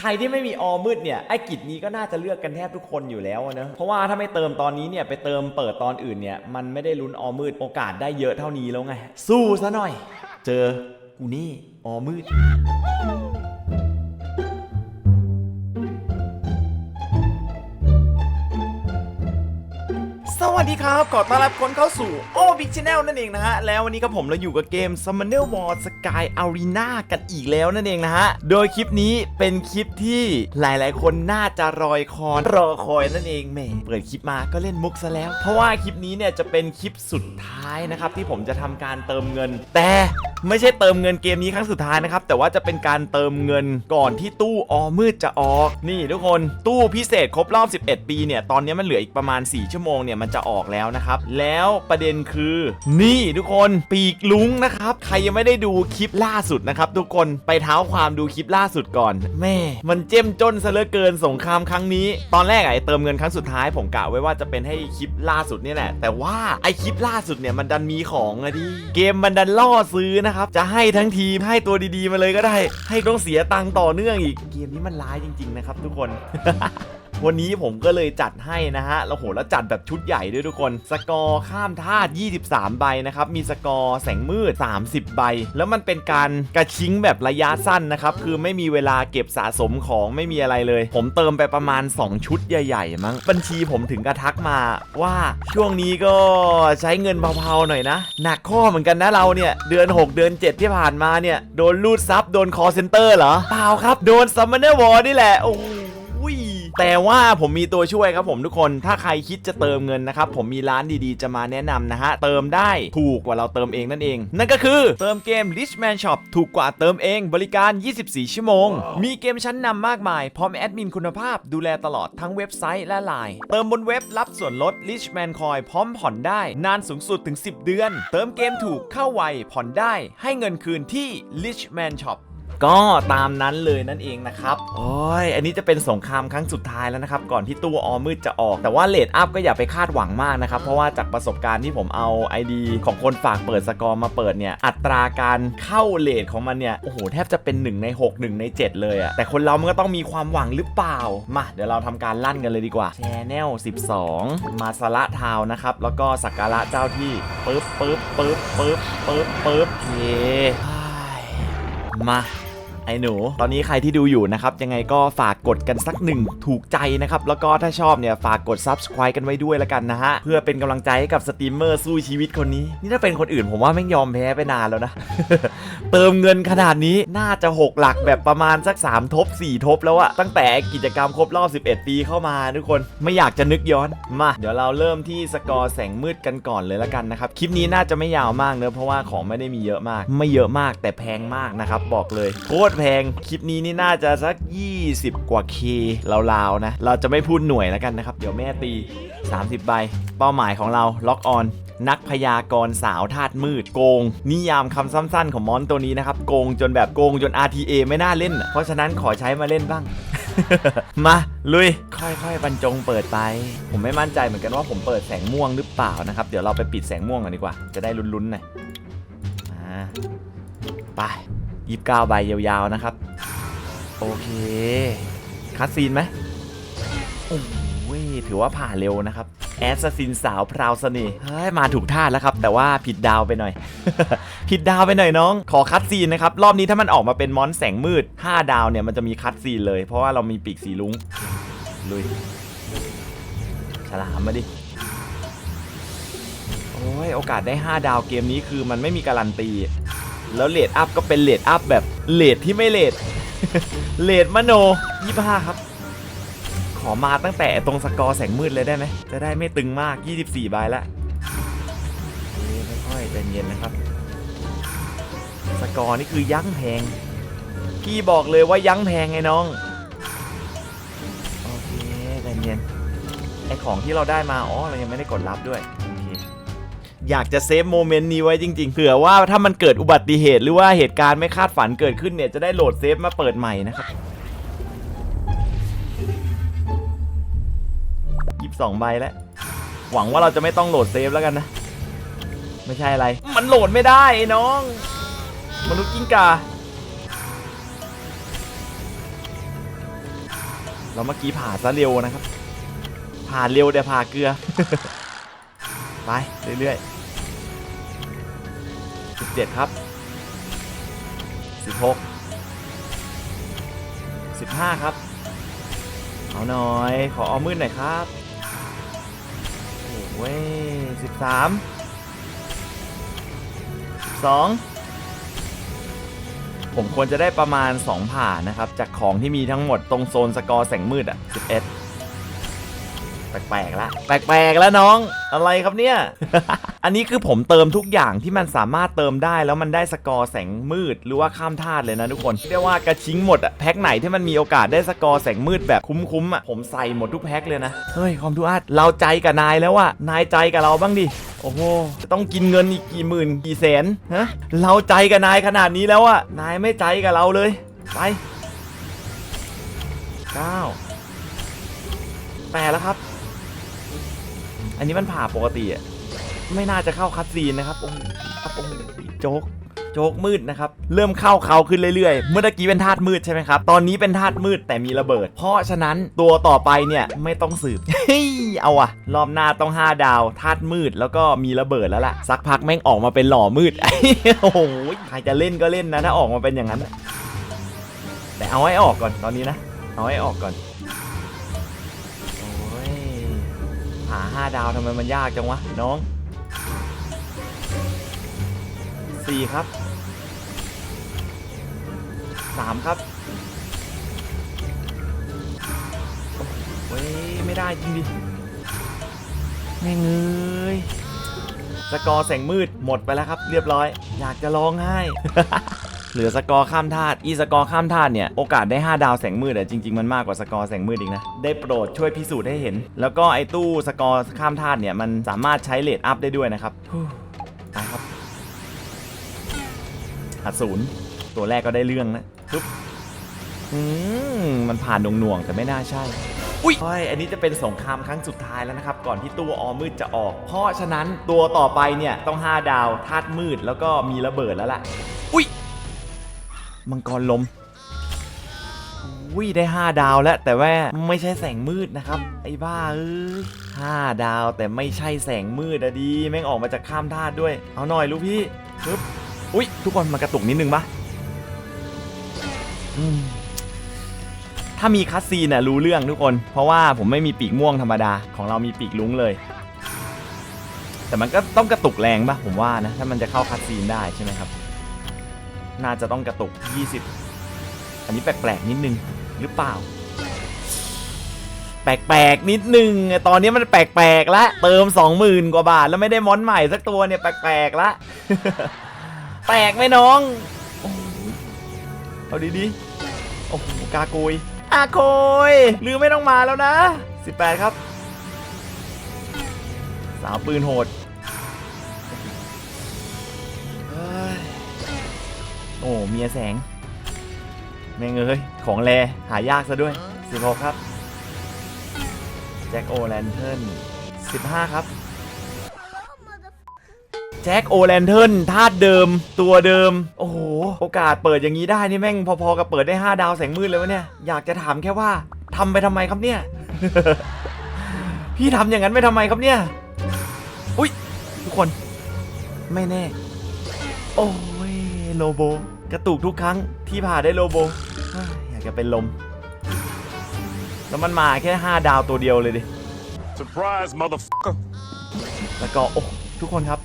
ใครที่ไม่มีออมืดเนี่ยไอ้กิจนี้ก็น่าจะเลือกกันแทบทุกคนอยู่แล้วเนอะเพราะว่าถ้าไม่เติมตอนนี้เนี่ยไปเติมเปิดตอนอื่นเนี่ยมันไม่ได้ลุ้นออมืดโอกาสได้เยอะเท่านี้แล้วไง สู้ซะหน่อย เจอกูนี่ออมืด วัสดีครับขอต้อนรับคนเข้าสู่โอบิ c ช a แนลนั่นเองนะฮะ แล้ววันนี้กับผมเราอยู่กับเกม s u m m o n e r War Sky Arena กันอีกแล้วนั่นเองนะฮะ โดยคลิปนี้เป็นคลิปที่หลายๆ คนน่าจะรอยคอนรอคอยนั่นเองแหมเปิดคลิปมาก็เล่นมุกซะแล้ว เพราะว่าคลิปนี้เนี่ยจะเป็นคลิปสุดท้ายนะครับที่ผมจะทำการเติมเงิน แต่ไม่ใช่เติมเงินเกมนี้ครั้งสุดท้ายนะครับ แต่ว่าจะเป็นการเติมเงินก่อนที่ตู้ออมืดจะออก นี่ทุกคนตู้พิเศษครบรอบ 11 ปีเนี่ยตอนนี้มันเหลืออีกประมาณ 4 ชั่วโมงเนี่ยมันจะออกแล้วนะครับ แล้วประเด็นคือนี่ทุกคนปีกลุงนะครับ ใครยังไม่ได้ดูคลิปล่าสุดนะครับ ทุกคนไปเท้าความดูคลิปล่าสุดก่อน แม่ มันเจ้มจนซะเหลือเกินสงครามครั้งนี้ ตอนแรกไอ้เติมเงินครั้งสุดท้ายผมกะไว้ว่าจะเป็นให้คลิปล่าสุดนี่แหละ แต่ว่าไอ้คลิปล่าสุดเนี่ยมันดันมีของอะดิเกมมันดันล่อซื้อนะครับจะให้ทั้งทีมให้ตัวดีๆมาเลยก็ได้ ให้ต้องเสียตังค์ต่อเนื่องอีกเกมนี้มันร้ายจริง ๆ นะครับ ทุกคน วันนี้ผมก็เลยจัดให้นะฮะแล้วโหแล้วจัดแบบชุดใหญ่ด้วยทุกคน สกอร์ข้ามธาตุ 23 ใบนะครับ มีสกอร์แสงมืด 30 ใบ แล้วมันเป็นการกระชิงแบบระยะสั้นนะครับ คือไม่มีเวลาเก็บสะสมของไม่มีอะไรเลย ผมเติมไปประมาณ 2 ชุดใหญ่ ๆ มั้ง บัญชีผมถึงกระทักมาว่าช่วงนี้ก็ใช้เงินเบาๆหน่อยนะ หนักข้อเหมือนกันนะเราเนี่ย เดือน 6 เดือน 7 ที่ผ่านมาเนี่ย โดนลูดซับโดนคอเซนเตอร์เหรอ เปล่าครับ โดนซัมเนอร์วอร์นี่แหละ โอ้ แต่ว่าผมมีตัวช่วยครับผมทุกคน ถ้าใครคิดจะเติมเงินนะครับ ผมมีร้านดีๆ จะมาแนะนำนะฮะ เติมได้ถูกกว่าเราเติมเองนั่นเอง นั่นก็คือเติมเกม Richman Shop ถูกกว่าเติมเองบริการ 24 ชั่วโมง มีเกมชั้นนำมากมาย พร้อมแอดมินคุณภาพดูแลตลอดทั้งเว็บไซต์และไลน์เติมบนเว็บรับส่วนลด Richman Coin พร้อมผ่อนได้ นานสูงสุดถึง 10 เดือน เติมเกมถูกเข้าไวผ่อนได้ ให้เงินคืนที่ Richman Shop ก็ตามนั้นเลยนั่นเองนะครับโอ้ยอันนี้จะเป็นสงครามครั้งสุดท้ายแล้วนะครับก่อนที่ตู้ออมืดจะออก แต่ว่าเลดอัพก็อย่าไปคาดหวังมากนะครับเพราะว่าจากประสบการณ์ที่ผมเอา ID ของคนฝากเปิดสกอร์มาเปิดเนี่ยอัตราการเข้าเลดของมันเนี่ยโอ้โหแทบจะเป็น 1 ใน 6 1 ใน 7 เลยอะแต่คนเรามันก็ต้องมีความหวังหรือเปล่ามาเดี๋ยวเราทำการลั่นกันเลยดีกว่าแชแนล12 มาสละทาวน์นะครับแล้วก็สักการะเจ้าที่ปึ๊บปึ๊บปึ๊บปึ๊บปึ๊บปึ๊บโอเคมา ไอ้หนู ตอนนี้ใครที่ดูอยู่นะครับ ยังไงก็ฝากกดกันสักหนึ่งถูกใจนะครับ แล้วก็ถ้าชอบเนี่ยฝากกด subscribe กันไว้ด้วยละกันนะฮะ เพื่อเป็นกำลังใจให้กับสตรีมเมอร์สู้ชีวิตคนนี้ นี่ถ้าเป็นคนอื่นผมว่าไม่งยอมแพ้ไปนานแล้วนะ เติมเงินขนาดนี้น่าจะ 6 หลักแบบประมาณสัก 3 ทบ 4 ทบแล้วอะตั้งแต่กิจกรรมครบรอบ 11 ปีเข้ามาทุกคนไม่อยากจะนึกย้อนมา เดี๋ยวเราเริ่มที่สกอร์แสงมืดกันก่อนเลยล้วกันนะครับ คลิปนี้น่าจะไม่ยาวมากเนอะเพราะว่าของไม่ได้มีเยอะมาก ไม่เยอะมากแต่แพงมากนะครับ บอกเลย โคตรแพงคลิปนี้นี่น่าจะสัก 20 กว่าเคราวๆนะ เราจะไม่พูดหน่วยแล้วกันนะครับ เดี๋ยวแม่ตี 30 ใบ เป้าหมายของเราล็อกออน นักพยากรณ์สาวธาตุมืดโกง นิยามคำสั้นๆของมอนตัวนี้นะครับ โกงจนแบบโกงจน RTA ไม่น่าเล่น เพราะฉะนั้นขอใช้มาเล่นบ้าง มา ลุย ค่อยๆ บรรจงเปิดไป ผมไม่มั่นใจเหมือนกันว่าผมเปิดแสงม่วงหรือเปล่านะครับ เดี๋ยวเราไปปิดแสงม่วงกันดีกว่า จะได้ลุ้นๆหน่อยอ่าไปยีิบเก้าใบยาวๆนะครับ โอเคคัดซีนไหม โอ้ยถือว่าผ่านเร็วนะครับแอสซินสาวพราวเสน่ห์เฮ้ยมาถูกท่าแล้วครับ แต่ว่าผิดดาวไปหน่อย ผิดดาวไปหน่อยน้อง ขอคัดซีนนะครับ รอบนี้ถ้ามันออกมาเป็นมอนแสงมืด 5 ดาวเนี่ยมันจะมีคัดซีนเลย เพราะว่าเรามีปีกสีลุงลุยฉลามมาดิโอ้ยโอกาสได้ 5 ดาวเกมนี้คือมันไม่มีการันตี แล้วเลดอัพก็เป็นเลดอัพแบบเลดที่ไม่เลดเลดมโน25ครับ ขอมาตั้งแต่ตรงสกอร์แสงมืดเลยได้ไหม จะได้ไม่ตึงมาก 24 ใบแล้วค่อยๆใจเย็นนะครับ สกอร์นี่คือยั้งแพง พี่บอกเลยว่ายั้งแพงไงน้อง โอเคใจเย็นไอของที่เราได้มา อ๋อ เรายังไม่ได้กดรับด้วยอยากจะเซฟโมเมนต์นี้ไว้จริงๆ เผื่อว่าถ้ามันเกิดอุบัติเหตุหรือว่าเหตุการณ์ไม่คาดฝันเกิดขึ้นเนี่ย จะได้โหลดเซฟมาเปิดใหม่นะครับ ยี่สิบสองใบแล้ว หวังว่าเราจะไม่ต้องโหลดเซฟแล้วกันนะ ไม่ใช่อะไร มันโหลดไม่ได้ไอ้น้อง มนุษย์กิ้งกาแล้วเมื่อกี้ผ่าซะเร็วนะครับ ผ่าเร็วแต่ผ่าเกลือ ไปเรื่อยๆสิบเจ็ดครับสิบหกสิบห้าครับ เอาหน่อย ขอเอามืดหน่อยครับ โอ้ยสิบสามสองผมควรจะได้ประมาณ 2 ผ่านะครับ จากของที่มีทั้งหมดตรงโซนสกอร์แสงมืดอะ 11 แปลกๆละ แปลกๆแล้วน้อง อะไรครับเนี่ย อันนี้คือผมเติมทุกอย่างที่มันสามารถเติมได้ แล้วมันได้สกอร์แสงมืดหรือว่าข้ามธาตุเลยนะทุกคนเรียกว่ากระชิงหมดอะแพ็คไหนที่มันมีโอกาสได้สกอร์แสงมืดแบบคุ้มๆอะผมใส่หมดทุกแพ็คเลยนะเฮ้ยคอมทูอาร์ตเราใจกับนายแล้วอะนายใจกับเราบ้างดิโอ้โหต้องกินเงินอีกกี่หมื่นกี่แสนฮะเราใจกับนายขนาดนี้แล้วอะนายไม่ใจกับเราเลยไปเก้าแปดแล้วครับ อันนี้มันผ่าปกติอะ ไม่น่าจะเข้าคัดซีนนะครับโอ้โหครับโอ้โหโจ๊กโจ๊กมืดนะครับ เริ่มเข้าเขาขึ้นเรื่อยๆ เมื่อกี้เป็นธาตุมืดใช่ไหมครับ ตอนนี้เป็นธาตุมืดแต่มีระเบิด เพราะฉะนั้นตัวต่อไปเนี่ยไม่ต้องสืบ เฮ้ย เอาอะรอบหน้าต้อง 5 ดาวธาตุมืดแล้วก็มีระเบิดแล้วล่ะ สักพักแม่งออกมาเป็นหล่อมืด โอ้โห ใครจะเล่นก็เล่นนะ ถ้าออกมาเป็นอย่างนั้น แต่เอาให้ออกก่อนตอนนี้นะ เอาให้ออกก่อน โอ้ย หาห้าดาวทำไมมันยากจังวะน้อง สี่ครับสามครับโอ้ยไม่ได้จริงดิแม่งเอ้ยสกอร์แสงมืดหมดไปแล้วครับ เรียบร้อย อยากจะร้องไห้เหลือสกอร์ข้ามธาตุอีสกอร์ข้ามธาตุเนี่ย โอกาสได้ 5 ดาวแสงมืดอะจริง ๆ มันมากกว่าสกอร์แสงมืดอีกนะ ได้โปรดช่วยพิสูจน์ให้เห็น แล้วก็ไอ้ตู้สกอร์ข้ามธาตุเนี่ย มันสามารถใช้เลทอัพได้ด้วยนะครับ อัดศูนย์ตัวแรกก็ได้เรื่องนะปึ๊บอืมมันผ่านหน่วงๆแต่ไม่น่าใช่อุ้ยอันนี้จะเป็นสงครามครั้งสุดท้ายแล้วนะครับ ก่อนที่ตัวออมืดจะออก เพราะฉะนั้นตัวต่อไปเนี่ยต้อง 5 ดาวธาตุมืดแล้วก็มีระเบิดแล้วล่ะ อุ้ยมังกรลมวิได้ 5 ดาวแล้ว แต่ว่าไม่ใช่แสงมืดนะครับ ไอ้บ้าเอ้ยห้าดาวแต่ไม่ใช่แสงมืดอะดี แม่งออกมาจากข้ามธาตุด้วย เอาหน่อยลูกพี่ปึ๊บ อุ้ยทุกคนมากระตุกนิดนึงปะถ้ามีคัสซีนน่ะรู้เรื่องทุกคน เพราะว่าผมไม่มีปีกม่วงธรรมดาของเรามีปีกลุ้งเลย แต่มันก็ต้องกระตุกแรงปะผมว่านะถ้ามันจะเข้าคัสซีนได้ใช่ไหมครับ น่าจะต้องกระตุก 20 อันนี้แปลกๆนิดนึงหรือเปล่า แปลกๆนิดนึงตอนนี้มันแปลกๆแล้วเติม 20,000 กว่าบาท แล้วไม่ได้มอนใหม่สักตัวเนี่ยแปลกๆละ แปลกไหมน้องโอ้โหเอาดีๆโอ้โหกาโกยอาโกยลือไม่ต้องมาแล้วนะ 18 ครับ สาวปืนโหดเฮ้ยโอ้เมียแสง แม่งเอ้ย ของแรหายากซะด้วย 16 ครับ แจ็คโอแลนเทิร์น15 ครับ แจ็คโอแลนเทิร์นธาตุเดิมตัวเดิม โอ้โห โอกาสเปิดอย่างนี้ได้นี่แม่งพอๆกับเปิดได้ 5 ดาวแสงมืดเลยวะเนี่ย อยากจะถามแค่ว่าทำไปทำไมครับเนี่ย พี่ทำอย่างนั้นไปทำไมครับเนี่ย อุ้ยทุกคน ไม่แน่ โอ้ยโลโบ กระตุกทุกครั้งที่ผ่าได้โลโบเฮ้ยอยากจะเป็นลม แล้วมันมาแค่ 5 ดาวตัวเดียวเลยดิ Surprise, motherfucker. แล้วก็โอ้ ทุกคนครับ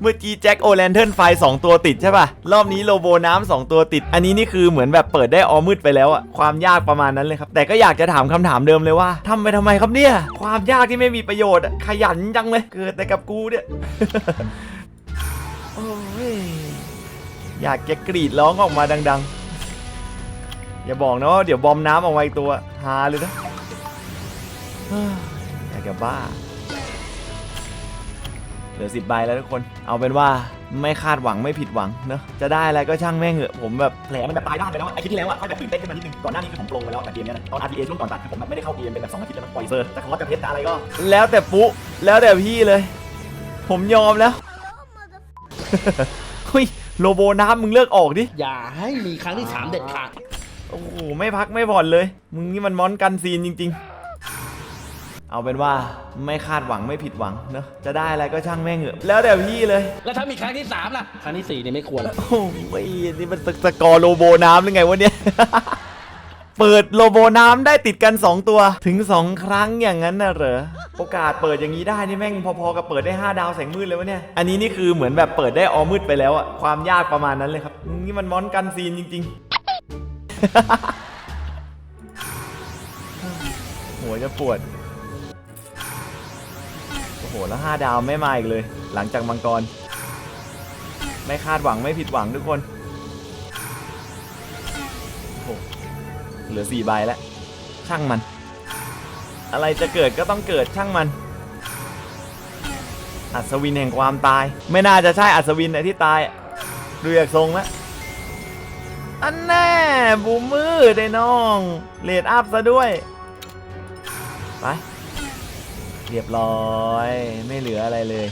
เมื่อกี้แจ็คโอแลนเทิร์นไฟ2ตัวติดใช่ป่ะ รอบนี้โลโบน้ำ2ตัวติด อันนี้นี่คือเหมือนแบบเปิดได้ออมืดไปแล้วอะความยากประมาณนั้นเลยครับ แต่ก็อยากจะถามคำถามเดิมเลยว่าทำไปทำไมครับเนี่ย ความยากที่ไม่มีประโยชน์อะขยันจังเลย เกิดแต่กับกูเนี่ย โอ้ยอยากจะกรีดร้องออกมาดัง ๆ อย่าบอกนะว่าเดี๋ยวบอมน้ำออกมาอีกตัวฮาเลยนะอยากจะบ้า เหลือสิบใบแล้วทุกคน เอาเป็นว่าไม่คาดหวังไม่ผิดหวังเนอะจะได้อะไรก็ช่างแม่งเหอะผมแบบแผลมันแบบตายด้านไปแล้วอะไอ้คลิปที่แล้วอะค่อยแบบตื่นเต้นขึ้นมานิดนึงก่อนหน้านี้คือผมโปรไปแล้วแต่เกมเนี้ยนะตอน RTA ช่วงก่อนตัดคือผมแบบไม่ได้เข้าเกมเป็นแบบสองอาทิตย์แล้วนะปล่อยเซอร์แต่คอร์สจะเพชรจะอะไรก็ แล้วแต่ปุ๊แล้วแต่พี่เลย ผมยอมแล้ว เฮ้ยโลโบน้ำมึงเลิกออกดิ อย่าให้มีครั้งที่สามเด็ดขาด โอ้โห ไม่พักไม่ผ่อนเลย มึงนี่มันมอนกันซีนจริง ๆ เอาเป็นว่าไม่คาดหวังไม่ผิดหวังเนอะจะได้อะไรก็ช่างแม่งเหอะแล้วแต่พี่เลยแล้วถ้ามีครั้งที่สามล่ะ ครั้งที่สี่นี่ไม่ควรละโอ้ยนี่มันสกอร์โลโบน้ำหรือไงวะเนี่ย เปิดโลโบน้ำได้ติดกัน 2 ตัวถึง 2 ครั้งอย่างนั้นน่ะเหรอโอกาสเปิดอย่างนี้ได้นี่แม่งพอๆกับเปิดได้ 5 ดาวแสงมืดเลยวะเนี่ยอันนี้นี่คือเหมือนแบบเปิดได้ออมืดไปแล้วอะความยากประมาณนั้นเลยครับนี่มันมอนกันซีนจริง ๆ หัวจะปวด โอ้โหแล้ว5ดาวไม่มาอีกเลย หลังจากมังกร ไม่คาดหวังไม่ผิดหวังทุกคนโหเหลือสี่ใบแล้วช่างมัน อะไรจะเกิดก็ต้องเกิดช่างมัน อัศวินแห่งความตาย ไม่น่าจะใช่อัศวินอ้ที่ตายดูจากทรงแล้วอันแน่บูมมืดไอ้น้องเลดอัพซะด้วย ไป เรียบร้อยไม่เหลืออะไรเลย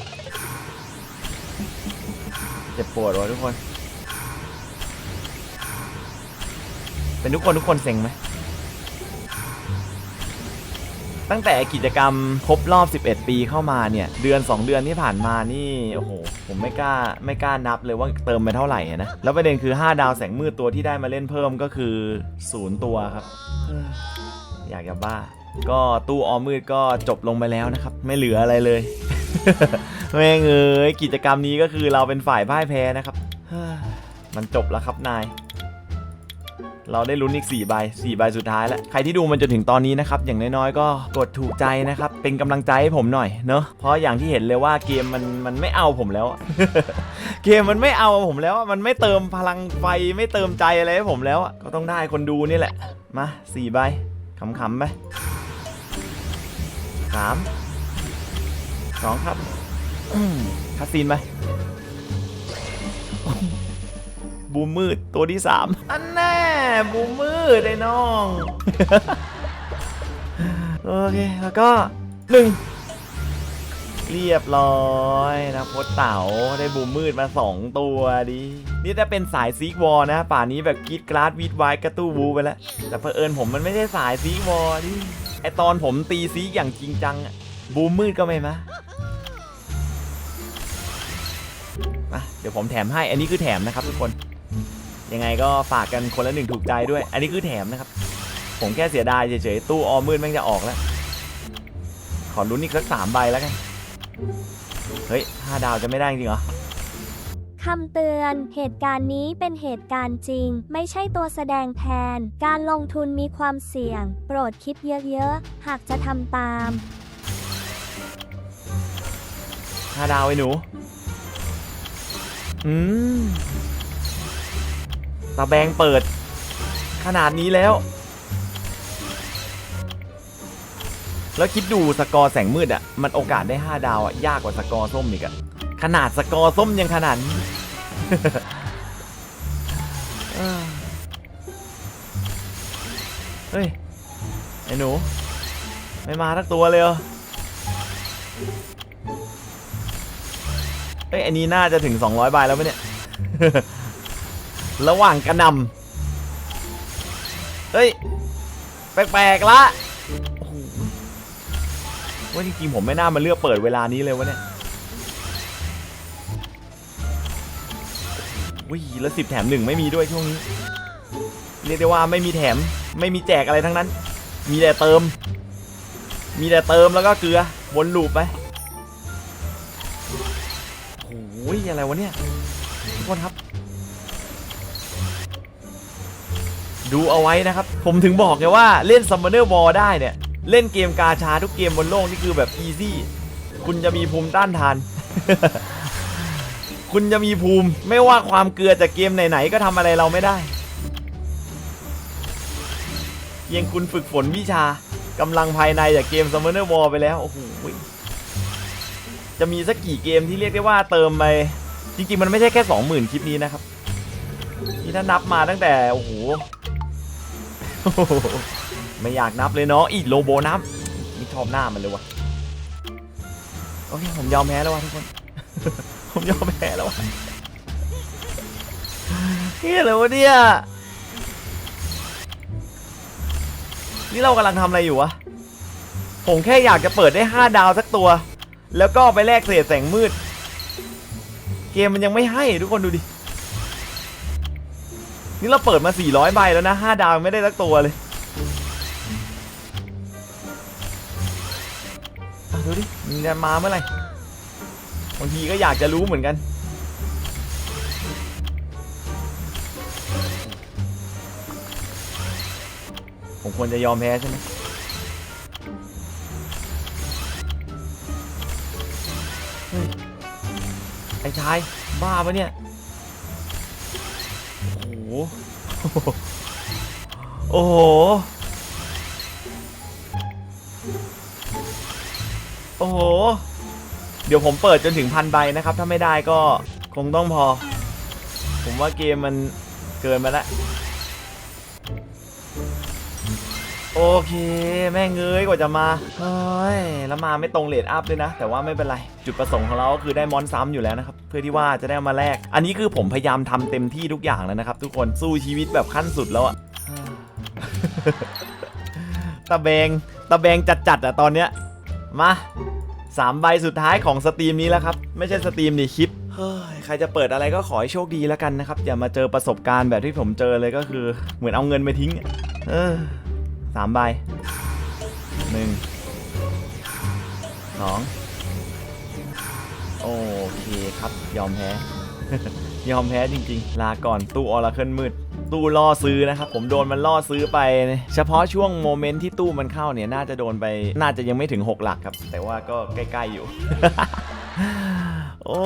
เจ็บปวดวะทุกคน เป็นทุกคนทุกคนเซ็งไหมตั้งแต่กิจกรรมครบรอบ 11 ปีเข้ามาเนี่ย เดือน 2 เดือนที่ผ่านมานี่โอ้โหผมไม่กล้าไม่กล้านับเลยว่าเติมไปเท่าไหร่นะ แล้วประเด็นคือ 5 ดาวแสงมืดตัวที่ได้มาเล่นเพิ่มก็คือ 0 ตัวครับ อยากจะบ้า ก็ตู้ออมมืดก็จบลงไปแล้วนะครับ ไม่เหลืออะไรเลย แม่งเอ้ยกิจกรรมนี้ก็คือเราเป็นฝ่ายพ่ายแพ้นะครับ มันจบแล้วครับนาย เราได้ลุ้นอีก4ใบ4ใบสุดท้ายแล้ว ใครที่ดูมันจนถึงตอนนี้นะครับ อย่างน้อยๆ ก็กดถูกใจนะครับ เป็นกำลังใจให้ผมหน่อยเนอะเพราะอย่างที่เห็นเลยว่าเกมมันมันไม่เอาผมแล้ว เกมมันไม่เอาผมแล้วมันไม่เติมพลังไฟไม่เติมใจอะไรให้ผมแล้วก็ต้องได้คนดูนี่แหละมา4ใบขำๆไป สามสองครับอืมคัสซีนไปบูมมืดตัวที่สามอันแน่บูมมืดไอ้น้อง โอเค แล้วก็หนึ่งเรียบร้อยนะโพสเต๋าได้บูมมืดมา 2 ตัวดิ นี่ถ้าเป็นสายซีกวอลนะ ป่านนี้แบบกรีดกราดวีดไวกระตู้วูไปแล้ว แต่เผอิญผมมันไม่ได้สายซีกวอลดิ ไอตอนผมตีซีกอย่างจริงจังอะบูมมืดก็ไม่มามาเดี๋ยวผมแถมให้ อันนี้คือแถมนะครับทุกคน ยังไงก็ฝากกันคนละหนึ่งถูกใจด้วย อันนี้คือแถมนะครับ ผมแค่เสียดายเฉยๆ ตู้ออมมืดแม่งจะออกแล้ว ขอลุ้นอีกสักสามใบแล้วกัน เฮ้ยห้าดาวจะไม่ได้จริงเหรอ คำเตือน เหตุการณ์นี้เป็นเหตุการณ์จริง ไม่ใช่ตัวแสดงแทน การลงทุนมีความเสี่ยง โปรดคิดเยอะๆ หากจะทำตาม ห้าดาวไอ้หนู อืมตาแบงเปิด ขนาดนี้แล้ว แล้วคิดดูสกอร์แสงมืดอะ่ะ มันโอกาสได้ 5 ดาวอะ่ะ ยากกว่าสกอร์ส้มอีกอะ่ะ ขนาดสกอร์ส้มยังขนาดนี้เฮ้ย ไอ้หนู ไม่มาทักตัวเลยเหรอเอ้ยอันนี้น่าจะถึง 200ใบแล้วไหมเนี่ย ระหว่างกระนำเฮ้ย แปลกๆละว่าจริงๆผมไม่น่ามาเลือกเปิดเวลานี้เลยวะเนี่ย วิ่งแล้วสิบแถมหนึ่งไม่มีด้วยช่วงนี้เรียกได้ว่าไม่มีแถมไม่มีแจกอะไรทั้งนั้น มีแต่เติม มีแต่เติมแล้วก็เกลือวนลูปไปโอ้ยอะไรวะเนี่ยทุกคนครับ ดูเอาไว้นะครับ ผมถึงบอกไงว่าเล่น Summoner War ได้เนี่ย เล่นเกมกาชาทุกเกมบนโลกนี่คือแบบอีซี่ คุณจะมีภูมิต้านทาน คุณจะมีภูมิ ไม่ว่าความเกลือจากเกมไหนๆก็ทำอะไรเราไม่ได้เพียงคุณฝึกฝนวิชากำลังภายในจากเกม Summoner War ไปแล้ว โอ้โห จะมีสักกี่เกมที่เรียกได้ว่าเติมไป จริงๆ มันไม่ใช่แค่ 20,000 คลิปนี้นะครับที่ถ้านับมาตั้งแต่ โอ้โห ไม่อยากนับเลยเนาะ อีโลโบนับไม่ชอบหน้ามันเลยวะโอเค ผมยอมแพ้แล้ววะทุกคน ผมยอมแพ้แล้วเฮียอะไรวะเนี่ย นี่เรากำลังทำอะไรอยู่วะ ผมแค่อยากจะเปิดได้ 5 ดาวสักตัว แล้วก็ไปแลกเศษแสงมืด เกมมันยังไม่ให้ทุกคนดูดิ นี่เราเปิดมา 400 ใบแล้วนะ 5 ดาวไม่ได้สักตัวเลยอะดูดิมันจะมาเมื่อไหร่ บางทีก็อยากจะรู้เหมือนกัน ผมควรจะยอมแพ้ใช่ไหมไอ้ชาย บ้าปะเนี่ย โอ้โห โอ้โห โอ้โห เดี๋ยวผมเปิดจนถึงพันใบนะครับ ถ้าไม่ได้ก็คงต้องพอ ผมว่าเกมมันเกินไปแล้วโอเค แม่งเงยกว่าจะมาเฮ้ยแล้วมาไม่ตรงเลทอัพด้วยนะ แต่ว่าไม่เป็นไร จุดประสงค์ของเราก็คือได้มอนซ้ำอยู่แล้วนะครับ เพื่อที่ว่าจะได้มาแลกอันนี้คือผมพยายามทำเต็มที่ทุกอย่างแล้วนะครับ ทุกคนสู้ชีวิตแบบขั้นสุดแล้วอะตะแบงตะแบงจัดๆอะตอนเนี้ยมา สามใบสุดท้ายของสตรีมนี้แล้วครับ ไม่ใช่สตรีมนี่คลิปเฮ้ยใครจะเปิดอะไรก็ขอให้โชคดีแล้วกันนะครับ อย่ามาเจอประสบการณ์แบบที่ผมเจอเลยก็คือ เหมือนเอาเงินไปทิ้ง เออสามใบหนึ่งสองโอเคครับ ยอมแพ้ ยอมแพ้จริงๆ ลาก่อนตู้ออราเคิลมืด ตู้ล่อซื้อนะครับผมโดนมันล่อซื้อไป เฉพาะช่วงโมเมนต์ที่ตู้มันเข้าเนี่ยน่าจะโดนไปน่าจะยังไม่ถึง 6 หลักครับ แต่ว่าก็ใกล้ ๆอยู่ โอ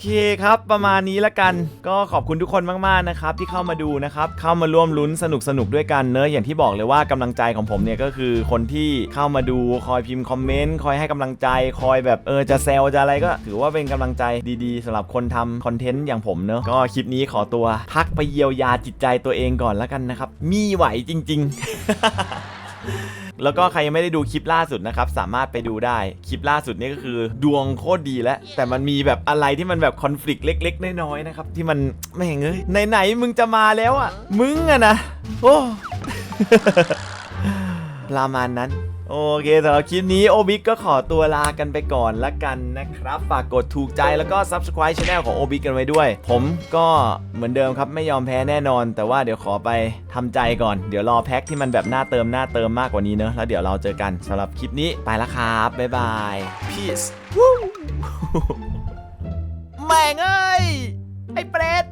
เคครับประมาณนี้ละกัน ก็ขอบคุณทุกคนมากๆนะครับที่เข้ามาดูนะครับเข้ามาร่วมลุ้นสนุกสนุกด้วยกันเนอะอย่างที่บอกเลยว่ากำลังใจของผมเนี่ยก็คือคนที่เข้ามาดูคอยพิมพ์คอมเมนต์คอยให้กำลังใจ คอยแบบเออจะแซวจะอะไรก็ถือว่าเป็นกำลังใจดีๆสำหรับคนทำคอนเทนต์อย่างผมเนอะก็คลิปนี้ขอตัว พักไปเยียวยาจิตใจตัวเองก่อนแล้วกันนะครับมีไหวจริง ๆ แล้วก็ใครยังไม่ได้ดูคลิปล่าสุดนะครับ สามารถไปดูได้ คลิปล่าสุดนี่ก็คือดวงโคตรดีแล้ว แต่มันมีแบบอะไรที่มันแบบคอนฟ lict เล็ก ๆ น้อยๆนะครับ ที่มันไม่เงเอ้ยไหนๆมึงจะมาแล้วอะ มึงอะนะ โอ้ ประมาณนั้น โอเคสำหรับคลิปนี้โอบิกก็ขอตัวลากันไปก่อนละกันนะครับ ฝากกดถูกใจแล้วก็ Subscribe Channel ของโอบิกกันไว้ด้วย ผมก็เหมือนเดิมครับไม่ยอมแพ้แน่นอน แต่ว่าเดี๋ยวขอไปทำใจก่อน เดี๋ยวรอแพ็คที่มันแบบหน้าเติมหน้าเติมมากกว่านี้เนอะแล้วเดี๋ยวเราเจอกันสำหรับคลิปนี้ไปละครับ บ๊ายบาย peace วู้แม่งเอ้ยไอ้เปรต